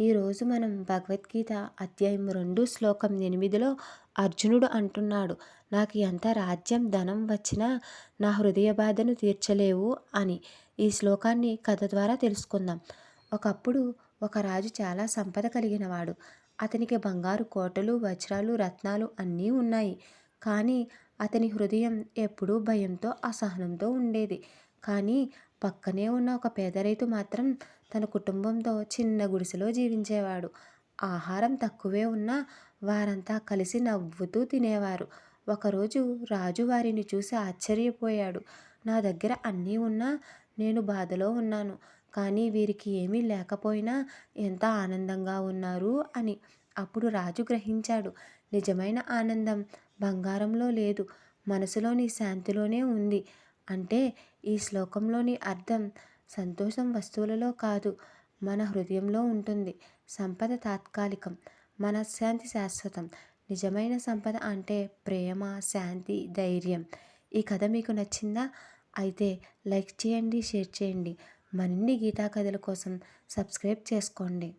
ఈరోజు మనం భగవద్గీత అధ్యాయం రెండు శ్లోకం ఎనిమిదిలో అర్జునుడు అంటున్నాడు నాకు ఎంత రాజ్యం ధనం వచ్చినా నా హృదయ బాధను తీర్చలేవు అని. ఈ శ్లోకాన్ని కథ ద్వారా తెలుసుకుందాం. ఒకప్పుడు ఒక రాజు చాలా సంపద కలిగినవాడు. అతనికి బంగారు కోటలు వజ్రాలు రత్నాలు అన్నీ ఉన్నాయి. కానీ అతని హృదయం ఎప్పుడూ భయంతో అసహనంతో ఉండేది. కానీ పక్కనే ఉన్న ఒక పేద రైతు మాత్రం తన కుటుంబంతో చిన్న గుడిసెలో జీవించేవాడు. ఆహారం తక్కువే ఉన్నా వారంతా కలిసి నవ్వుతూ తినేవారు. ఒకరోజు రాజు వారిని చూసి ఆశ్చర్యపోయాడు. నా దగ్గర అన్నీ ఉన్నా నేను బాధలో ఉన్నాను. కానీ వీరికి ఏమీ లేకపోయినా ఎంత ఆనందంగా ఉన్నారు అని. అప్పుడు రాజు గ్రహించాడు. నిజమైన ఆనందం బంగారంలో లేదు. మనసులోని శాంతిలోనే ఉంది. అంటే ఈ శ్లోకంలోని అర్థం సంతోషం వస్తువులలో కాదు మన హృదయంలో ఉంటుంది. సంపద తాత్కాలికం మనశ్శాంతి శాశ్వతం. నిజమైన సంపద అంటే ప్రేమ శాంతి ధైర్యం. ఈ కథ మీకు నచ్చిందా? అయితే లైక్ చేయండి షేర్ చేయండి. మరిన్ని గీతా కథల కోసం సబ్స్క్రైబ్ చేసుకోండి.